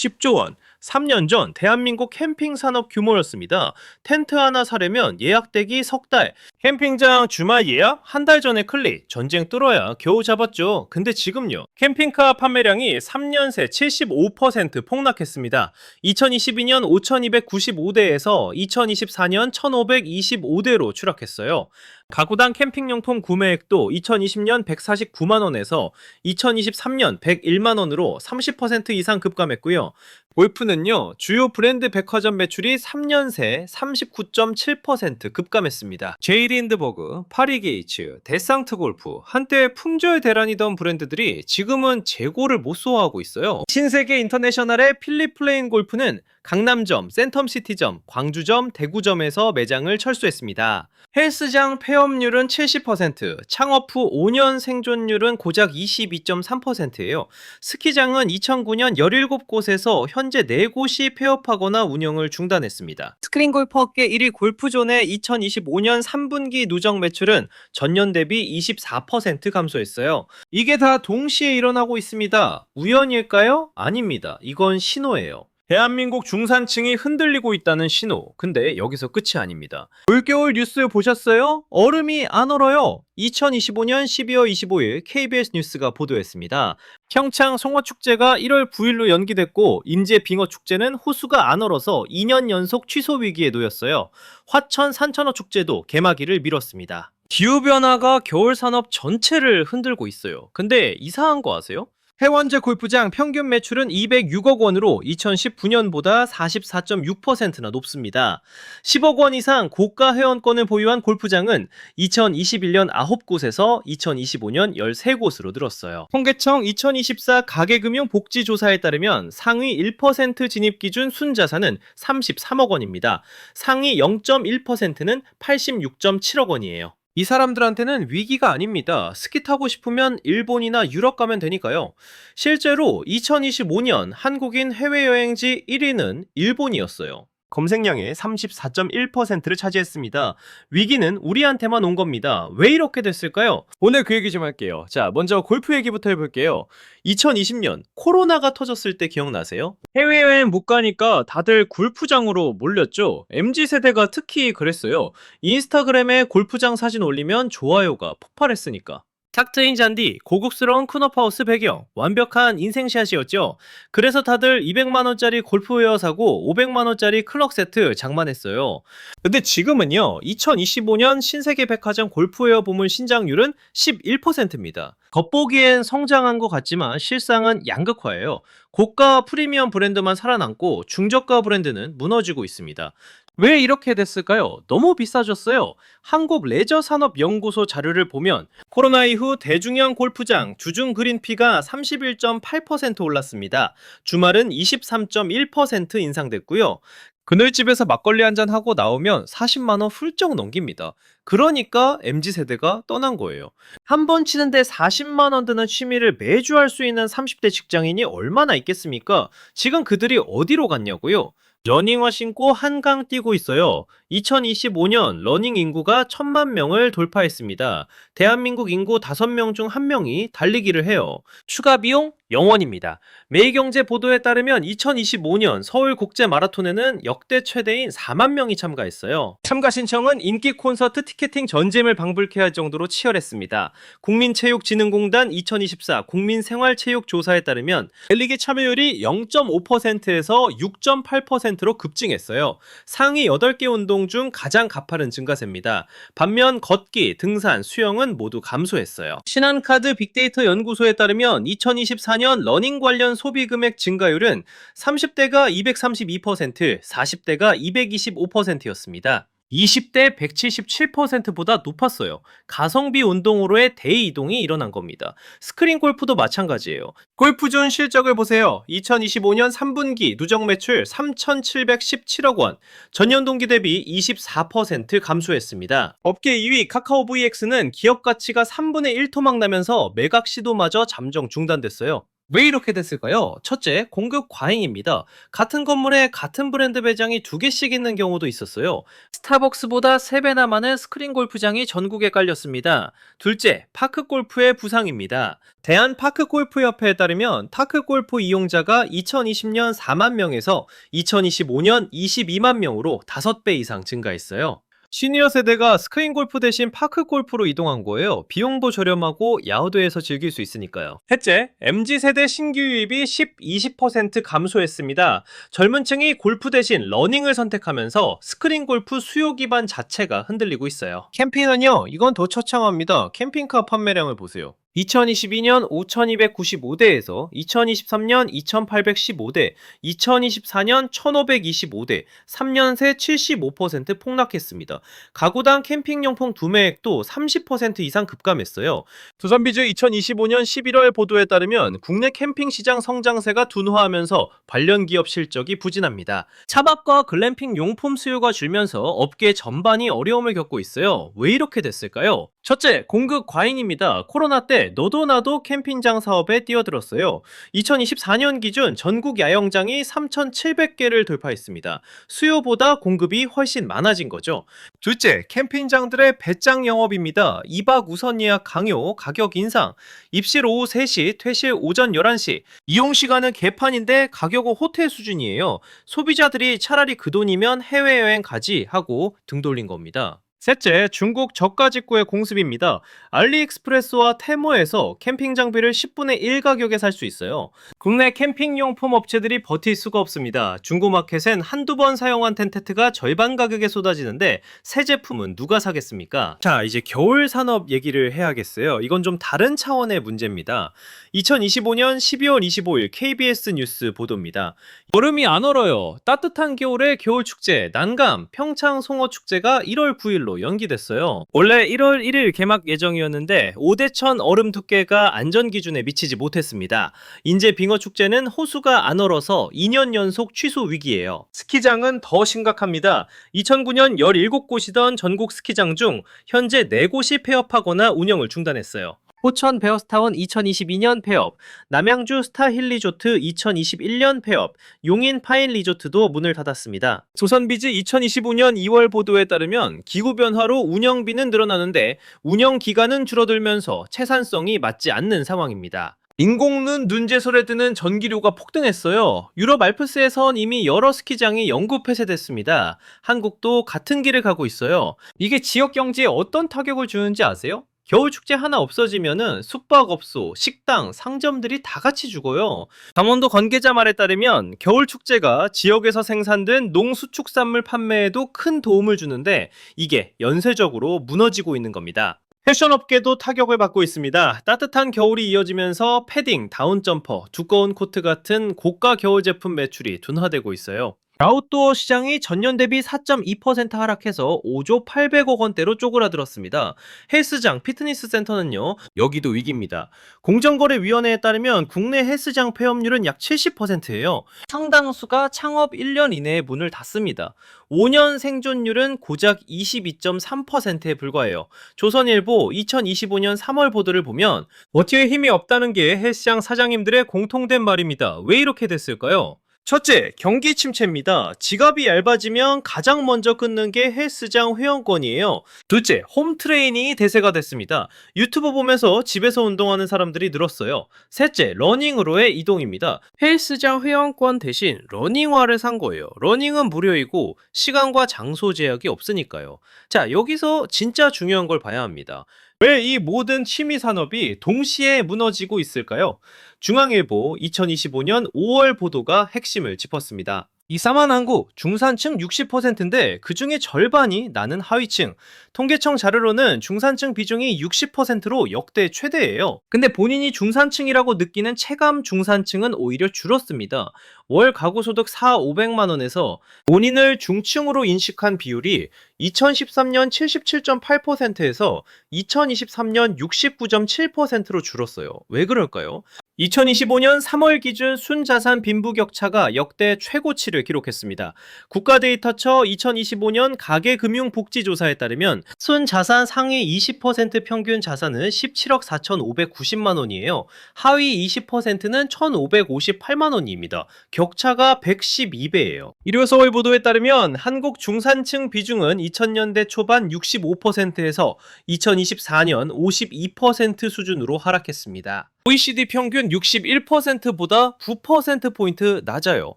10조 원. 3년 전 대한민국 캠핑 산업 규모였습니다. 텐트 하나 사려면 예약되기 석 달. 캠핑장 주말 예약 한 달 전에 클릭. 전쟁 뚫어야 겨우 잡았죠. 근데 지금요. 캠핑카 판매량이 3년 새 75% 폭락했습니다. 2022년 5295대에서 2024년 1525대로 추락했어요. 가구당 캠핑용품 구매액도 2020년 149만 원에서 2023년 101만 원으로 30% 이상 급감했고요. 골프는요, 주요 브랜드 백화점 매출이 3년 새 39.7% 급감했습니다. 제이 린드버그, 파리 게이츠, 데상트 골프, 한때 품절 대란이던 브랜드들이 지금은 재고를 못 소화하고 있어요. 신세계 인터내셔널의 필립 플레인 골프는 강남점, 센텀시티점, 광주점, 대구점에서 매장을 철수했습니다. 헬스장 폐업률은 70%, 창업 후 5년 생존율은 고작 22.3%예요. 스키장은 2009년 17곳에서 현재 4곳이 폐업하거나 운영을 중단했습니다. 스크린 골프 업계 1위 골프존의 2025년 3분기 누적 매출은 전년 대비 24% 감소했어요. 이게 다 동시에 일어나고 있습니다. 우연일까요? 아닙니다. 이건 신호예요. 대한민국 중산층이 흔들리고 있다는 신호. 근데 여기서 끝이 아닙니다. 올겨울 뉴스 보셨어요? 얼음이 안 얼어요. 2025년 12월 25일 KBS 뉴스가 보도했습니다. 평창 송어축제가 1월 9일로 연기됐고 인제 빙어축제는 호수가 안 얼어서 2년 연속 취소 위기에 놓였어요. 화천 산천어 축제도 개막일을 미뤘습니다. 기후변화가 겨울 산업 전체를 흔들고 있어요. 근데 이상한 거 아세요? 해원제 골프장 평균 매출은 206억 원으로 2019년보다 44.6%나 높습니다. 10억 원 이상 고가 회원권을 보유한 골프장은 2021년 9곳에서 2025년 13곳으로 늘었어요. 통계청 2024 가계금융 복지조사에 따르면 상위 1% 진입 기준 순자산은 33억 원입니다. 상위 0.1%는 86.7억 원이에요. 이 사람들한테는 위기가 아닙니다. 스키 타고 싶으면 일본이나 유럽 가면 되니까요. 실제로 2025년 한국인 해외여행지 1위는 일본이었어요. 검색량의 34.1%를 차지했습니다. 위기는 우리한테만 온 겁니다. 왜 이렇게 됐을까요? 오늘 그 얘기 좀 할게요. 자, 먼저 골프 얘기부터 해볼게요. 2020년 코로나가 터졌을 때 기억나세요? 해외여행 못 가니까 다들 골프장으로 몰렸죠. MZ세대가 특히 그랬어요. 인스타그램에 골프장 사진 올리면 좋아요가 폭발했으니까. 탁 트인 잔디, 고급스러운 쿠너파우스 배경, 완벽한 인생샷이었죠. 그래서 다들 200만원짜리 골프웨어 사고 500만원짜리 클럭 세트 장만했어요. 근데 지금은요, 2025년 신세계 백화점 골프웨어 부문 신장률은 11%입니다. 겉보기엔 성장한 것 같지만 실상은 양극화예요. 고가 프리미엄 브랜드만 살아남고 중저가 브랜드는 무너지고 있습니다. 왜 이렇게 됐을까요? 너무 비싸졌어요. 한국 레저 산업 연구소 자료를 보면 코로나 이후 대중형 골프장 주중 그린피가 31.8% 올랐습니다. 주말은 23.1% 인상됐고요. 그늘집에서 막걸리 한 잔 하고 나오면 40만 원 훌쩍 넘깁니다. 그러니까 MZ 세대가 떠난 거예요. 한 번 치는데 40만 원 드는 취미를 매주 할 수 있는 30대 직장인이 얼마나 있겠습니까? 지금 그들이 어디로 갔냐고요? 러닝화 신고 한강 뛰고 있어요. 2025년 러닝 인구가 천만 명을 돌파했습니다. 대한민국 인구 5명 중 1명이 달리기를 해요. 추가 비용 0원입니다. 매일경제 보도에 따르면 2025년 서울 국제 마라톤에는 역대 최대인 4만 명이 참가했어요. 참가 신청은 인기 콘서트 티켓팅 전쟁을 방불케 할 정도로 치열했습니다. 국민체육진흥공단 2024 국민생활체육조사에 따르면 랠리기 참여율이 0.5%에서 6.8%로 급증했어요. 상위 8개 운동 중 가장 가파른 증가세입니다. 반면 걷기, 등산, 수영은 모두 감소했어요. 신한카드 빅데이터 연구소에 따르면 2024년 러닝 관련 소비 금액 증가율은 30대가 232%, 40대가 225%였습니다. 20대 177%보다 높았어요. 가성비 운동으로의 대이동이 일어난 겁니다. 스크린 골프도 마찬가지예요. 골프존 실적을 보세요. 2025년 3분기 누적 매출 3,717억 원, 전년 동기 대비 24% 감소했습니다. 업계 2위 카카오 VX는 기업 가치가 3분의 1 토막 나면서 매각 시도마저 잠정 중단됐어요. 왜 이렇게 됐을까요? 첫째, 공급 과잉입니다. 같은 건물에 같은 브랜드 매장이 두 개씩 있는 경우도 있었어요. 스타벅스보다 3배나 많은 스크린 골프장이 전국에 깔렸습니다. 둘째, 파크 골프의 부상입니다. 대한 파크 골프 협회에 따르면 파크 골프 이용자가 2020년 4만 명에서 2025년 22만 명으로 5배 이상 증가했어요. 시니어 세대가 스크린 골프 대신 파크 골프로 이동한 거예요. 비용도 저렴하고 야후도에서 즐길 수 있으니까요. 셋째, MZ 세대 신규 유입이 10, 20% 감소했습니다. 젊은 층이 골프 대신 러닝을 선택하면서 스크린 골프 수요 기반 자체가 흔들리고 있어요. 캠핑은요, 이건 더 처창합니다. 캠핑카 판매량을 보세요. 2022년 5295대에서 2023년 2815대, 2024년 1525대, 3년 새 75% 폭락했습니다. 가구당 캠핑용품 구매액도 30% 이상 급감했어요. 두산비즈 2025년 11월 보도에 따르면 국내 캠핑 시장 성장세가 둔화하면서 관련 기업 실적이 부진합니다. 차박과 글램핑 용품 수요가 줄면서 업계 전반이 어려움을 겪고 있어요. 왜 이렇게 됐을까요? 첫째, 공급 과잉입니다. 코로나 때 너도 나도 캠핑장 사업에 뛰어들었어요. 2024년 기준 전국 야영장이 3,700개를 돌파했습니다. 수요보다 공급이 훨씬 많아진 거죠. 둘째, 캠핑장들의 배짱 영업입니다. 2박 우선 예약 강요, 가격 인상, 입실 오후 3시, 퇴실 오전 11시, 이용 시간은 개판인데 가격은 호텔 수준이에요. 소비자들이 차라리 그 돈이면 해외여행 가지 하고 등 돌린 겁니다. 셋째, 중국 저가 직구의 공습입니다. 알리익스프레스와 테모에서 캠핑 장비를 10분의 1 가격에 살 수 있어요. 국내 캠핑 용품 업체들이 버틸 수가 없습니다. 중고 마켓엔 한두 번 사용한 텐트가 절반 가격에 쏟아지는데 새 제품은 누가 사겠습니까? 자, 이제 겨울 산업 얘기를 해야겠어요. 이건 좀 다른 차원의 문제입니다. 2025년 12월 25일 KBS 뉴스 보도입니다. 여름이 안 얼어요. 따뜻한 겨울의 겨울 축제 난감 평창 송어 축제가 1월 9일로 연기됐어요. 원래 1월 1일 개막 예정이었는데 오대천 얼음 두께가 안전 기준에 미치지 못했습니다. 인제 빙어 축제는 호수가 안 얼어서 2년 연속 취소 위기예요. 스키장은 더 심각합니다. 2009년 17곳이던 전국 스키장 중 현재 4곳이 폐업하거나 운영을 중단했어요. 호천 베어스타운 2022년 폐업, 남양주 스타힐 리조트 2021년 폐업, 용인 파인 리조트도 문을 닫았습니다. 조선비즈 2025년 2월 보도에 따르면 기후 변화로 운영비는 늘어나는데 운영 기간은 줄어들면서 채산성이 맞지 않는 상황입니다. 인공눈 눈제설에 드는 전기료가 폭등했어요. 유럽 알프스에선 이미 여러 스키장이 영구 폐쇄됐습니다. 한국도 같은 길을 가고 있어요. 이게 지역 경제에 어떤 타격을 주는지 아세요? 겨울 축제 하나 없어지면은 숙박업소, 식당, 상점들이 다 같이 죽어요. 강원도 관계자 말에 따르면 겨울 축제가 지역에서 생산된 농수축산물 판매에도 큰 도움을 주는데 이게 연쇄적으로 무너지고 있는 겁니다. 패션 업계도 타격을 받고 있습니다. 따뜻한 겨울이 이어지면서 패딩, 다운 점퍼, 두꺼운 코트 같은 고가 겨울 제품 매출이 둔화되고 있어요. 아웃도어 시장이 전년 대비 4.2% 하락해서 5조 800억 원대로 쪼그라들었습니다. 헬스장, 피트니스 센터는요, 여기도 위기입니다. 공정거래위원회에 따르면 국내 헬스장 폐업률은 약 70%예요. 상당수가 창업 1년 이내에 문을 닫습니다. 5년 생존율은 고작 22.3%에 불과해요. 조선일보 2025년 3월 보도를 보면 버티의 힘이 없다는 게 헬스장 사장님들의 공통된 말입니다. 왜 이렇게 됐을까요? 첫째, 경기 침체입니다. 지갑이 얇아지면 가장 먼저 끊는 게 헬스장 회원권이에요. 둘째, 홈 트레이닝이 대세가 됐습니다. 유튜브 보면서 집에서 운동하는 사람들이 늘었어요. 셋째, 러닝으로의 이동입니다. 헬스장 회원권 대신 러닝화를 산 거예요. 러닝은 무료이고 시간과 장소 제약이 없으니까요. 자, 여기서 진짜 중요한 걸 봐야 합니다. 왜 이 모든 취미 산업이 동시에 무너지고 있을까요? 중앙일보 2025년 5월 보도가 핵심을 짚었습니다. 이 사만항구 중산층 60%인데 그 중에 절반이 나는 하위층. 통계청 자료로는 중산층 비중이 60%로 역대 최대예요. 근데 본인이 중산층이라고 느끼는 체감 중산층은 오히려 줄었습니다. 월 가구 소득 4, 500만 원에서 본인을 중층으로 인식한 비율이 2013년 77.8%에서 2023년 69.7%로 줄었어요. 왜 그럴까요? 2025년 3월 기준 순자산 빈부격차가 역대 최고치를 기록했습니다. 국가데이터처 2025년 가계금융복지조사에 따르면 순자산 상위 20% 평균 자산은 17억 4,590만 원이에요. 하위 20%는 1,558만 원입니다. 격차가 112배예요. 일요 서울 보도에 따르면 한국 중산층 비중은 2000년대 초반 65%에서 2024년 52% 수준으로 하락했습니다. OECD 평균 61%보다 9%포인트 낮아요.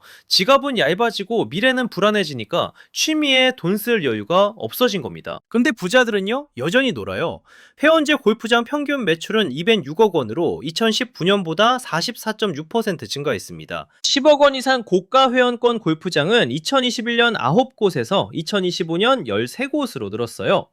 지갑은 얇아지고 미래는 불안해지니까 취미에 돈 쓸 여유가 없어진 겁니다. 근데 부자들은요, 여전히 놀아요. 회원제 골프장 평균 매출은 206억 원으로 2019년보다 44.6% 증가했습니다. 10억 원 이상 고가 회원권 골프장은 2021년 9곳에서 2025년 13곳으로 늘었어요.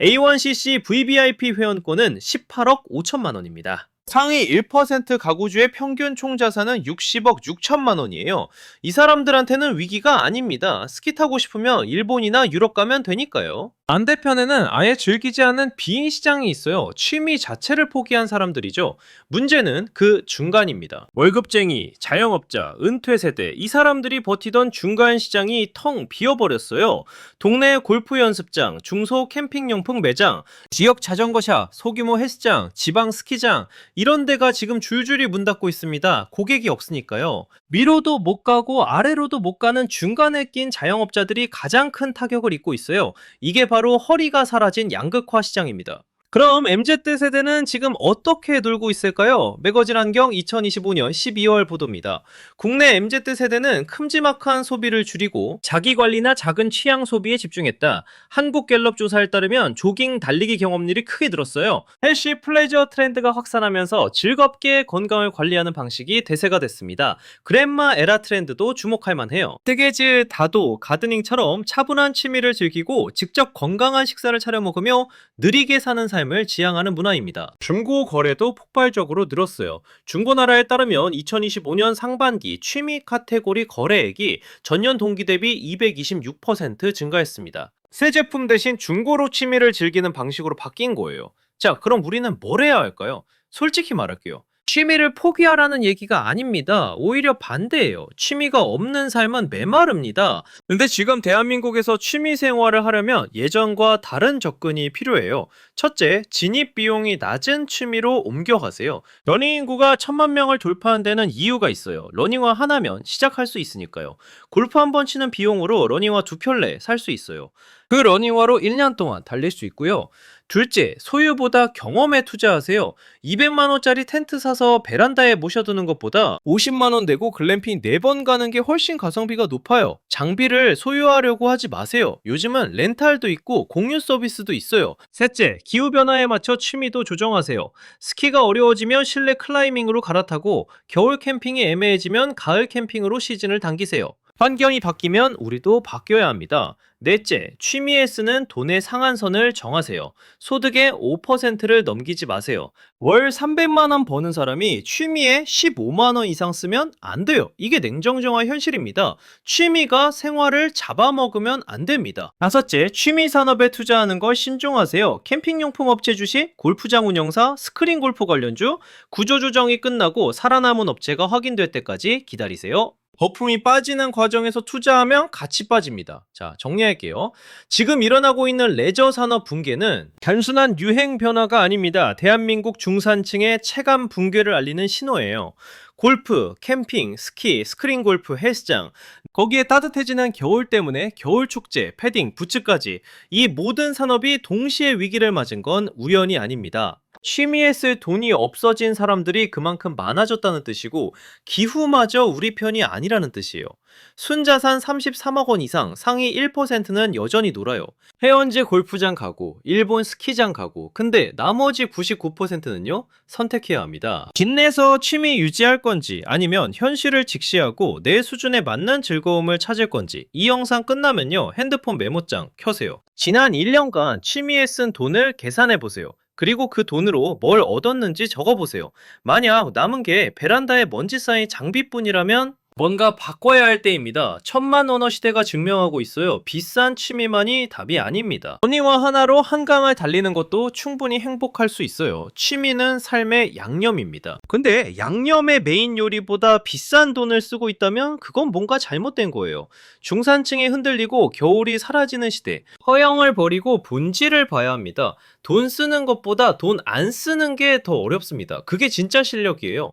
A1CC VVIP 회원권은 18억 5천만 원입니다. 상위 1% 가구주의 평균 총자산은 60억 6천만 원이에요. 이 사람들한테는 위기가 아닙니다. 스키 타고 싶으면 일본이나 유럽 가면 되니까요. 반대편에는 아예 즐기지 않는 비인 시장이 있어요. 취미 자체를 포기한 사람들이죠. 문제는 그 중간입니다. 월급쟁이, 자영업자, 은퇴 세대 이 사람들이 버티던 중간 시장이 텅 비어버렸어요. 동네 골프 연습장, 중소 캠핑용품 매장, 지역 자전거샵, 소규모 헬스장, 지방 스키장 이런 데가 지금 줄줄이 문 닫고 있습니다. 고객이 없으니까요. 위로도 못 가고 아래로도 못 가는 중간에 낀 자영업자들이 가장 큰 타격을 입고 있어요. 이게 바로 허리가 사라진 양극화 시장입니다. 그럼 MZ 세대는 지금 어떻게 놀고 있을까요? 매거진 환경 2025년 12월 보도입니다. 국내 MZ 세대는 큼지막한 소비를 줄이고 자기 관리나 작은 취향 소비에 집중했다. 한국갤럽 조사에 따르면 조깅, 달리기 경험률이 크게 늘었어요. 헬시 플레저 트렌드가 확산하면서 즐겁게 건강을 관리하는 방식이 대세가 됐습니다. 그랜마 에라 트렌드도 주목할 만해요. 뜨개질, 다도, 가드닝처럼 차분한 취미를 즐기고 직접 건강한 식사를 차려 먹으며 느리게 사는 삶을 지향하는 문화입니다. 중고 거래도 폭발적으로 늘었어요. 중고나라에 따르면 2025년 상반기 취미 카테고리 거래액이 전년 동기 대비 226% 증가했습니다. 새 제품 대신 중고로 취미를 즐기는 방식으로 바뀐 거예요. 자, 그럼 우리는 뭘 해야 할까요? 솔직히 말할게요. 취미를 포기하라는 얘기가 아닙니다. 오히려 반대예요. 취미가 없는 삶은 메마릅니다. 근데 지금 대한민국에서 취미 생활을 하려면 예전과 다른 접근이 필요해요. 첫째, 진입 비용이 낮은 취미로 옮겨가세요. 러닝 인구가 천만 명을 돌파한 데는 이유가 있어요. 러닝화 하나면 시작할 수 있으니까요. 골프 한 번 치는 비용으로 러닝화 두 켤레 살 수 있어요. 그 러닝화로 1년 동안 달릴 수 있고요. 둘째, 소유보다 경험에 투자하세요. 200만원짜리 텐트 사서 베란다에 모셔두는 것보다 50만원 내고 글램핑 4번 가는 게 훨씬 가성비가 높아요. 장비를 소유하려고 하지 마세요. 요즘은 렌탈도 있고 공유 서비스도 있어요. 셋째, 기후변화에 맞춰 취미도 조정하세요. 스키가 어려워지면 실내 클라이밍으로 갈아타고 겨울 캠핑이 애매해지면 가을 캠핑으로 시즌을 당기세요. 환경이 바뀌면 우리도 바뀌어야 합니다. 넷째, 취미에 쓰는 돈의 상한선을 정하세요. 소득의 5%를 넘기지 마세요. 월 300만원 버는 사람이 취미에 15만원 이상 쓰면 안 돼요. 이게 냉정정화 현실입니다. 취미가 생활을 잡아먹으면 안 됩니다. 다섯째, 취미 산업에 투자하는 걸 신중하세요. 캠핑용품 업체 주식, 골프장 운영사, 스크린 골프 관련주, 구조조정이 끝나고 살아남은 업체가 확인될 때까지 기다리세요. 거품이 빠지는 과정에서 투자하면 같이 빠집니다. 자, 정리할게요. 지금 일어나고 있는 레저 산업 붕괴는 단순한 유행 변화가 아닙니다. 대한민국 중산층의 체감 붕괴를 알리는 신호예요. 골프, 캠핑, 스키, 스크린 골프, 헬스장, 거기에 따뜻해지는 겨울 때문에 겨울 축제, 패딩, 부츠까지 이 모든 산업이 동시에 위기를 맞은 건 우연이 아닙니다. 취미에 쓸 돈이 없어진 사람들이 그만큼 많아졌다는 뜻이고 기후마저 우리 편이 아니라는 뜻이에요. 순자산 33억 원 이상 상위 1%는 여전히 놀아요. 해원제 골프장 가고 일본 스키장 가고 근데 나머지 99%는요 선택해야 합니다. 빚내서 취미 유지할 건지 아니면 현실을 직시하고 내 수준에 맞는 즐거움을 찾을 건지 이 영상 끝나면요 핸드폰 메모장 켜세요. 지난 1년간 취미에 쓴 돈을 계산해 보세요. 그리고 그 돈으로 뭘 얻었는지 적어보세요. 만약 남은 게 베란다에 먼지 쌓인 장비뿐이라면 뭔가 바꿔야 할 때입니다. 천만 원어 시대가 증명하고 있어요. 비싼 취미만이 답이 아닙니다. 원의와 하나로 한강을 달리는 것도 충분히 행복할 수 있어요. 취미는 삶의 양념입니다. 근데 양념의 메인 요리보다 비싼 돈을 쓰고 있다면 그건 뭔가 잘못된 거예요. 중산층이 흔들리고 겨울이 사라지는 시대. 허영을 버리고 본질을 봐야 합니다. 돈 쓰는 것보다 돈 안 쓰는 게 더 어렵습니다. 그게 진짜 실력이에요.